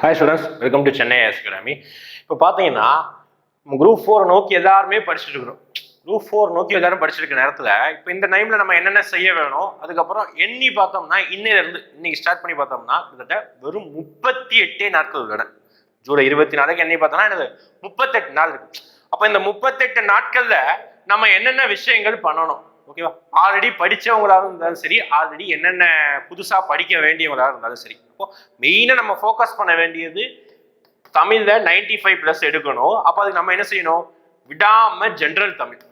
Hi students welcome to Chennai S academy இப்போ பார்த்தீங்கன்னா group four நோக்கி எல்லாருமே படிச்சுட்டு இருக்கிறோம். குரூப் ஃபோர் நோக்கி எல்லாரும் படிச்சிருக்க நேரத்தில் இப்போ இந்த டைமில் நம்ம என்னென்ன செய்ய வேணும் அதுக்கப்புறம் எண்ணி பார்த்தோம்னா இன்னிலிருந்து இன்னைக்கு ஸ்டார்ட் பண்ணி பார்த்தோம்னா கிட்டத்தட்ட வெறும் முப்பத்தி எட்டே நாட்கள் உள்ளன ஜூலை இருபத்தி நாளைக்கு எண்ணி பார்த்தோம்னா என்னது? முப்பத்தெட்டு நாள் இருக்கு. அப்போ இந்த முப்பத்தெட்டு நாட்களில் நம்ம என்னென்ன விஷயங்கள் பண்ணணும்? ஓகேவா? ஆல்ரெடி படித்தவங்களாக இருந்தாலும் சரி ஆல்ரெடி என்னென்ன புதுசாக படிக்க வேண்டியவங்களாக இருந்தாலும் சரி. இப்போ மெயினாக நம்ம ஃபோக்கஸ் பண்ண வேண்டியது தமிழில் நைன்டி ஃபைவ் ப்ளஸ் எடுக்கணும். அப்போ அதுக்கு நம்ம என்ன செய்யணும்? விடாமல் ஜென்ரல் தமிழ்.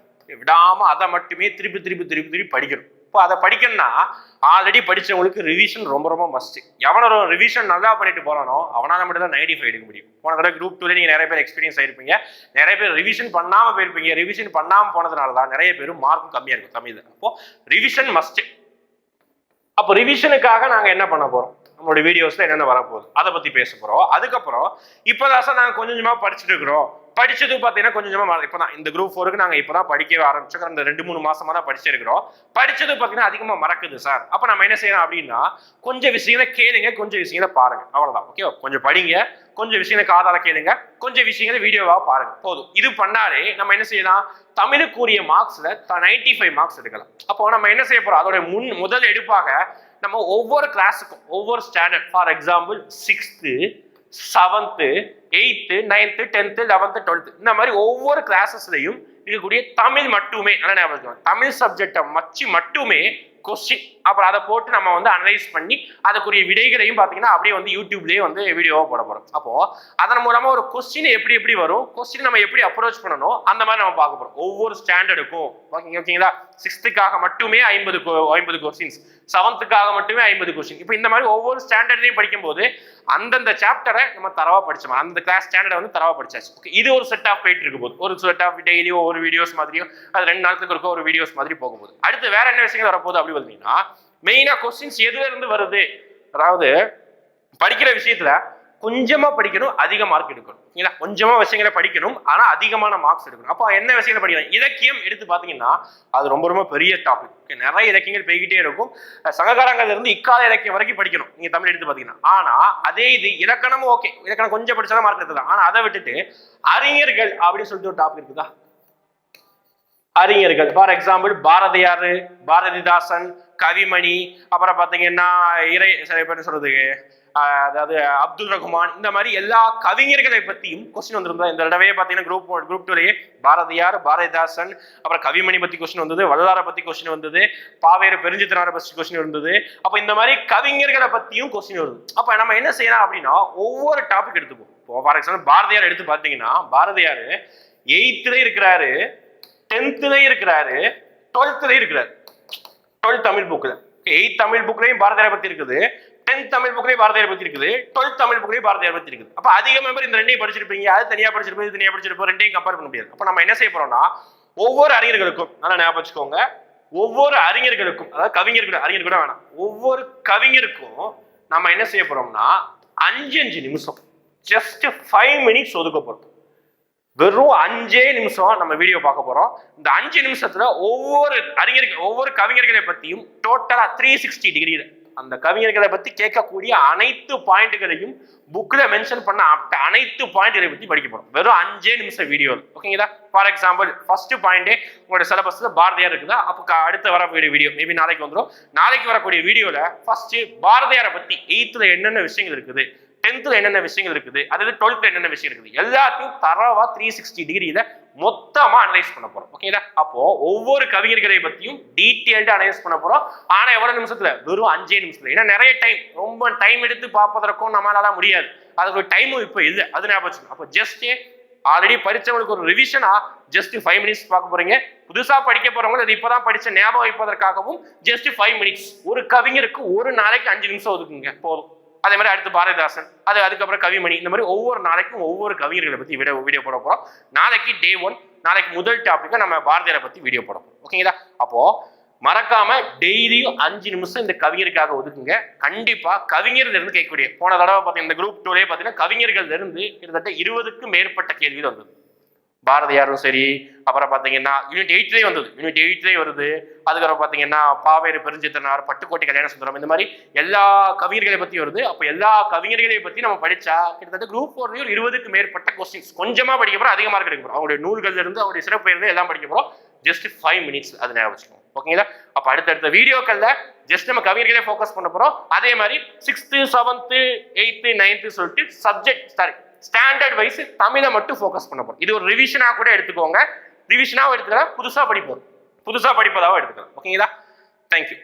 விடாமல் அதை மட்டுமே திருப்பி திருப்பி திருப்பி திருப்பி படிக்கணும். இப்போ அதை படிக்கணும்னா ஆல்ரெடி படித்தவங்களுக்கு ரிவிஷன் ரொம்ப ரொம்ப மஸ்ட் எவனோ ரிவிஷன் நல்லா பண்ணிட்டு போகிறானோ அவனால் மட்டும் தான் நைன்டி ஃபைவ் எடுக்க முடியும். போன தடவை குரூப் டூல நீங்கள் நிறைய பேர் எக்ஸ்பீரியன்ஸ் ஆயிருப்பீங்க. நிறைய பேர் ரிவிஷன் பண்ணாமல் போயிருப்பீங்க. ரிவிஷன் பண்ணாமல் போனதுனால தான் நிறைய பேர் மார்க்கும் கம்மியாக இருக்கும் தமிழில். அப்போது ரிவிஷன் மஸ்ட் அப்போ ரிவிஷனுக்காக நாங்கள் என்ன பண்ண போகிறோம் நம்மளோட வீடியோஸில் என்னென்ன வரப்போகுது? அதை பற்றி பேச போகிறோம் அதுக்கப்புறம் இப்போதான் சார் நாங்கள் கொஞ்சம் கொஞ்சமாக படிச்சுட்டு இருக்கிறோம். படிச்சது பார்த்தீங்கன்னா கொஞ்சம் கொஞ்சமா இப்போ தான் இந்த குரூப் ஃபோருக்கு இப்போ தான் படிக்கவே ஆரம்பிச்சோம். இந்த ரெண்டு மூணு மாசமா தான் படிச்சிருக்கிறோம். படிச்சது பார்த்தீங்கன்னா அதிகமாக மறக்குது சார் அப்போ நம்ம என்ன செய்யலாம் அப்படின்னா கொஞ்சம் விஷயங்களை கேளுங்க கொஞ்சம் விஷயங்களை பாருங்க. அவ்வளோதான் ஓகே கொஞ்சம் படிங்க கொஞ்சம் விஷயங்களை காதால கேளுங்க கொஞ்சம் விஷயங்களை வீடியோவாக பாருங்க. போதும். இது பண்ணாலே நம்ம என்ன செய்யலாம்? தமிழுக்குரிய மார்க்ஸில் நைன்டி ஃபைவ் மார்க்ஸ் எடுக்கலாம். அப்போ நம்ம என்ன செய்ய போகிறோம் அதோட முன் முதல் எடுப்பாக நம்ம ஒவ்வொரு கிளாஸுக்கும் ஒவ்வொரு standard for example sixth seventh eighth ninth tenth eleventh twelfth இந்த மாதிரி ஒவ்வொரு கிளாஸஸ்லையும் இருக்கக்கூடிய தமிழ் மட்டுமே நல்லா ஞாபகம் தமிழ் சப்ஜெக்டை வச்சு மட்டுமே கொஸ்டின் அப்புறம் அதை போட்டு நம்ம வந்து அனலைஸ் பண்ணி அதுக்குரிய விடைகளையும் பார்த்தீங்கன்னா அப்படியே வந்து யூடியூப்லேயே வந்து வீடியோவாக போட போகிறோம் அப்போது அதன் மூலமாக ஒரு கொஸ்டின் எப்படி எப்படி வரும் கொஸ்டின் நம்ம எப்படி அப்ரோச் பண்ணணும் அந்த மாதிரி நம்ம பார்க்க போகிறோம் ஒவ்வொரு ஸ்டாண்டர்டுக்கும் ஓகேங்க ஓகேங்களா? சிக்ஸ்த்துக்காக மட்டுமே ஐம்பது ஐம்பது கொஸ்டின்ஸ் செவன்த்துக்காக மட்டுமே ஐம்பது கொஸ்டின் இப்போ இந்த மாதிரி ஒவ்வொரு ஸ்டாண்டர்ட்லையும் படிக்கும்போது அந்தந்த சாப்டரை நம்ம தரவாக படிச்சோம் அந்த கிளாஸ் ஸ்டாண்டர்டை வந்து தரவா படிச்சாச்சு. ஓகே இது ஒரு செட் ஆஃப் போயிட்டு இருக்கு போது ஒரு செட் ஆஃப் டெய்லியும் ஒரு வீடியோஸ் மாதிரியும் அது ரெண்டு நாளுக்கு இருக்க ஒரு வீடியோஸ் மாதிரி போகும்போது. அடுத்து வேற என்ன விஷயங்கள் வரப்போகுது அப்படி பார்த்தீங்கன்னா மெயினாக கொஸ்டின்ஸ் எதுல இருந்து வருது? அதாவது படிக்கிற விஷயத்துல கொஞ்சமாக படிக்கணும் அதிக மார்க் எடுக்கணும். ஏன்னா கொஞ்சமாக விஷயங்களை படிக்கணும் ஆனால் அதிகமான மார்க்ஸ் எடுக்கணும். அப்போ என்ன விஷயங்களை படிக்கணும் இலக்கியம் எடுத்து பார்த்தீங்கன்னா அது ரொம்ப ரொம்ப பெரிய டாபிக் நிறைய இலக்கியங்கள் போய்கிட்டே இருக்கும். சங்ககாரங்கள்லேருந்து இக்கால இலக்கியம் வரைக்கும் படிக்கணும் நீங்கள் தமிழ் எடுத்து பார்த்தீங்கன்னா. ஆனால் அதே இது இலக்கணமும் ஓகே இலக்கணம் கொஞ்சம் படித்தாலும் மார்க் எடுத்துதான் ஆனால் அதை விட்டுட்டு அறிஞர்கள் அப்படின்னு சொல்லிட்டு ஒரு டாபிக் இருக்குதா? அறிஞர்கள். ஃபார் எக்ஸாம்பிள் பாரதியார் பாரதிதாசன் கவிமணி அப்புறம் பார்த்தீங்கன்னா இறை சில பேர் சொல்றது? அதாவது அப்துல் ரகுமான் இந்த மாதிரி எல்லா கவிஞர்களை பத்தியும் கொஸ்டின் வந்திருந்தா இந்த தடவையே பார்த்தீங்கன்னா குரூப் குரூப் டூலேயே பாரதியார் பாரதிதாசன் அப்புறம் கவிமணி பத்தி கொஸ்டின் வந்தது வள்ளலாரை பத்தி கொஸ்டின் வந்தது பாவேறு பெருஞ்சித்தனாரை பத்தி கொஸ்டின் இருந்தது. அப்போ இந்த மாதிரி கவிஞர்களை பத்தியும் கொஸ்டின் வருது. அப்போ நம்ம என்ன செய்யலாம் அப்படின்னா ஒவ்வொரு டாபிக் எடுத்துப்போம். இப்போ ஃபார் எக்ஸாம்பிள் பாரதியார் எடுத்து பார்த்தீங்கன்னா பாரதியார் எயித்துல இருக்கிறாரு. டென்த்துலையும் இருக்கிறாரு டுவெல்த்துலேயும் இருக்கிறார். டுவெல்த் தமிழ் புக்கில் எயித் தமிழ் புக்லையும் பாரதியார் பற்றி இருக்குது. டென்த் தமிழ் புக்லையும் பாரதியார் பற்றி இருக்குது. டுவெல்த் தமிழ் புக்லையும் பாரதியார் பற்றி இருக்குது. அப்போ அதிக மெம்பர் இந்த ரெண்டையும் படிச்சிருப்பீங்க. அது தனியாக படிச்சிருப்பீங்க இது தனியாக படிச்சிருப்போம் ரெண்டையும் கம்பேர் பண்ண முடியாது. அப்போ நம்ம என்ன செய்ய போகிறோம்னா ஒவ்வொரு அறிஞர்களுக்கும் நல்லா ஞாபகம் வச்சுக்கோங்க ஒவ்வொரு அறிஞர்களுக்கும் அதாவது கவிஞர்கள் அறிஞர் கூட வேணாம். ஒவ்வொரு கவிஞருக்கும் நம்ம என்ன செய்ய போறோம்னா அஞ்சு அஞ்சு நிமிஷம் ஜஸ்ட் ஃபைவ் மினிட்ஸ் ஒதுக்க போறோம். வெறும் அஞ்சே நிமிஷம் நம்ம வீடியோ பார்க்க போறோம். இந்த அஞ்சு நிமிஷத்துல ஒவ்வொரு அறிஞர்கள் ஒவ்வொரு கவிஞர்களை பத்தியும் டோட்டலா த்ரீ சிக்ஸ்டி டிகிரி அந்த கவிஞர்களை பத்தி கேட்கக்கூடிய அனைத்து பாயிண்ட்களையும் புக்ல மென்ஷன் பண்ண அனைத்து பாயிண்ட்களை பத்தி படிக்க போறோம். வெறும் அஞ்சே நிமிஷம் வீடியோ ஓகேங்களா ஃபார் எக்ஸாம்பிள் ஃபர்ஸ்ட் பாயிண்டே உங்களோட சிலபஸ்ல பாரதியார் இருக்குதா? அப்போ அடுத்து வரக்கூடிய வீடியோ மேபி நாளைக்கு வந்துடும் நாளைக்கு வரக்கூடிய வீடியோல ஃபர்ஸ்ட் பாரதியாரை பத்தி எயித்துல என்னென்ன விஷயங்கள் இருக்குது? டென்த்தில் என்னென்ன விஷயங்கள் இருக்குது? அதாவது டுவெல்த்தில் என்னென்ன விஷயம் இருக்குது? எல்லாத்தையும் தரவா த்ரீ சிக்ஸ்டி டிகிரியில மொத்தமா அனலைஸ் பண்ண போறோம். ஓகேங்களா அப்போ ஒவ்வொரு கவிஞர்களை பத்தியும் டீட்டெயில்டா அனலைஸ் பண்ண போறோம். ஆனா எவ்வளவு நிமிஷத்துல? வெறும் அஞ்சே நிமிஷத்துல. ஏன்னா நிறைய டைம் ரொம்ப டைம் எடுத்து பார்ப்பதற்கும் நம்மளால முடியாது. அதுக்கு டைமும் இப்போ இல்லை. அது ஞாபகம் அப்போ ஜஸ்ட் ஆல்ரெடி படித்தவங்களுக்கு ஒரு ரிவிஷனா ஜஸ்ட் ஃபைவ் மினிட்ஸ் பார்க்க போறீங்க. புதுசா படிக்க போறவங்க அது இப்பதான் படிச்ச ஞாபகம் வைப்பதற்காகவும் ஜஸ்ட் ஃபைவ் மினிட்ஸ் ஒரு கவிஞருக்கு ஒரு நாளைக்கு அஞ்சு நிமிஷம் ஒதுக்குங்க. போதும். அதே மாதிரி அடுத்து பாரதிதாசன் அது அதுக்கப்புறம் கவிமணி. இந்த மாதிரி ஒவ்வொரு நாளைக்கும் ஒவ்வொரு கவிஞர்களை பத்தி வீடியோ வீடியோ போட போறோம். நாளைக்கு டே ஒன் நாளைக்கு முதல் டாபிக்கை நம்ம பாரதியாரை பத்தி வீடியோ போட போறோம். ஓகேங்களா அப்போ மறக்காம டெய்லியும் அஞ்சு நிமிஷம் இந்த கவிஞருக்காக ஒதுக்குங்க. கண்டிப்பா கவிஞர்ல இருந்து கேட்கக்கூடிய போன தடவை பார்த்தீங்கன்னா இந்த குரூப் டூலே பார்த்தீங்கன்னா கவிஞர்கள் இருந்து கிட்டத்தட்ட இருபதுக்கும் மேற்பட்ட கேள்விகள் வந்தது. பாரதியாரும் சரி அப்புறம் பார்த்தீங்கன்னா யூனிட் எயிட்லேயே வந்தது. யூனிட் எயிட்லேயே வருது. அதுக்கப்புறம் பார்த்தீங்கன்னா பாவேறு பெருஞ்சித்தனார் பட்டுக்கோட்டை கல்யாண சுந்தரம் இந்த மாதிரி எல்லா கவிஞர்களை பற்றி வருது. அப்போ எல்லா கவிஞர்களையும் பற்றி நம்ம படித்தா கிட்டத்தட்ட குரூப் ஃபோர்லேயும் ஒரு இருபதுக்கு மேற்பட்ட கொஸ்டின்ஸ் கொஞ்சமாக படிக்க போகிறோம் அதிக மார்க் எடுக்க போகிறோம் அவங்களுடைய நூல்கள்ல அவருடைய சிறப்பு இருந்து எல்லாம் படிக்க போகிறோம் ஜஸ்ட் ஃபைவ் மினிட்ஸ் அது ஞாபகம் வச்சுக்கோங்க. ஓகேங்களா அப்போ அடுத்தடுத்த வீடியோக்களில் ஜஸ்ட் நம்ம கவிஞர்களே ஃபோக்கஸ் பண்ண போகிறோம் அதே மாதிரி சிக்ஸ்த்து செவன்த்து எயித்து நைன்த்து சொல்லிட்டு சப்ஜெக்ட் சாரி ஸ்டாண்டர்ட் வைஸ் தமிழை மட்டும் ஃபோக்கஸ் பண்ண போகிறோம் இது ஒரு ரிவிஷனாக கூட எடுத்துக்கோங்க. ரிவிஷனாகவும் எடுத்துக்கலாம் புதுசாக படிப்போம். புதுசாக படிப்பதாகவும் எடுத்துக்கலாம். ஓகேங்களா தேங்க்யூ